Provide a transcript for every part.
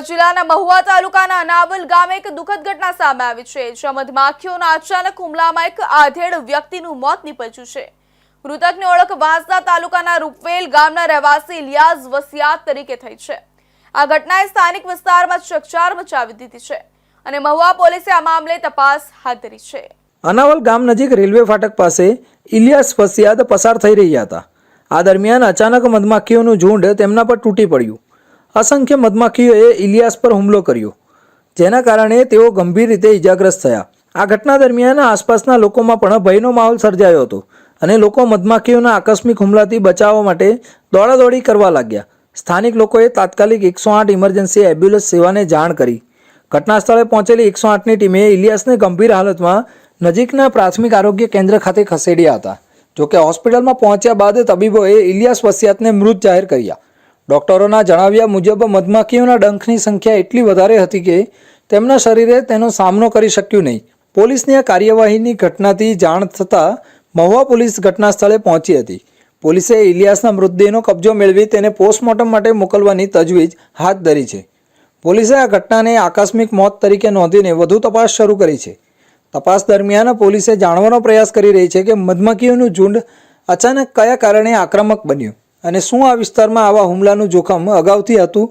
જિલ્લાના મહુવા તાલુકાના અનાવલ ગામે એક દુઃખદ ઘટના સામે આવી છે જ્યાં મધમાખીઓના અચાનક હુમલામાં એક આધેડ વ્યક્તિનું મોત નીપજ્યું છે. મૃતકની ઓળખ વાંસદા તાલુકાના રૂપવેલ ગામના રહેવાસી ઇલિયાઝ વસિયાત તરીકે થઈ છે. આ ઘટનાએ સ્થાનિક વિસ્તારમાં ચકચાર મચાવી દીધી છે અને મહુવા પોલીસે આ મામલે તપાસ હાથ ધરી છે. અનાવલ ગામ નજીક રેલવે ફાટક પાસે ઇલિયાસ વસિયાત પસાર થઈ રહ્યા હતા. આ દરમિયાન અચાનક મધમાખીઓનું ઝુંડ તેમના પર તૂટી પડ્યું. અસંખ્ય મધમાખીઓએ ઇલિયાસ પર હુમલો કર્યો, જેના કારણે તેઓ ગંભીર રીતે ઇજાગ્રસ્ત થયા. આ ઘટના દરમિયાન આસપાસના લોકોમાં પણ ભયનો માહોલ સર્જાયો હતો અને લોકો મધમાખીઓના આકસ્મિક હુમલાથી બચાવવા માટે દોડાદોડી કરવા લાગ્યા. સ્થાનિક લોકોએ તાત્કાલિક એકસો આઠ ઇમરજન્સી એમ્બ્યુલન્સ સેવાને જાણ કરી. ઘટના સ્થળે પહોંચેલી એકસો આઠની ટીમે ઇલિયાસને ગંભીર હાલતમાં નજીકના પ્રાથમિક આરોગ્ય કેન્દ્ર ખાતે ખસેડ્યા હતા. જોકે હોસ્પિટલમાં પહોંચ્યા બાદ તબીબોએ ઇલિયાસ વસિયાતને મૃત જાહેર કર્યા. ડોક્ટરોના જણાવ્યા મુજબ મધમાખીઓના ડંખની સંખ્યા એટલી વધારે હતી કે તેમના શરીરે તેનો સામનો કરી શક્યું નહીં. પોલીસની આ કાર્યવાહીની ઘટનાથી જાણ થતાં મહુવા પોલીસ ઘટના સ્થળે પહોંચી હતી. પોલીસે ઇલિયાસના મૃતદેહનો કબજો મેળવી તેને પોસ્ટમોર્ટમ માટે મોકલવાની તજવીજ હાથ ધરી છે. પોલીસે આ ઘટનાને આકસ્મિક મોત તરીકે નોંધીને વધુ તપાસ શરૂ કરી છે. તપાસ દરમિયાન પોલીસે જાણવાનો પ્રયાસ કરી રહી છે કે મધમાખીઓનું ઝુંડ અચાનક કયા કારણે આક્રમક બન્યું. અને શું આ વિસ્તારમાં આવા હુમલાનું જોખમ અગાઉથી હતું?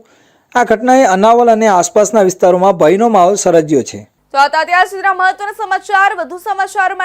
આ ઘટનાએ અનાવલ અને આસપાસના વિસ્તારોમાં ભયનો માહોલ સર્જ્યો છે. તો અત્યાર સુધીના મહત્વના સમાચાર, વધુ સમાચાર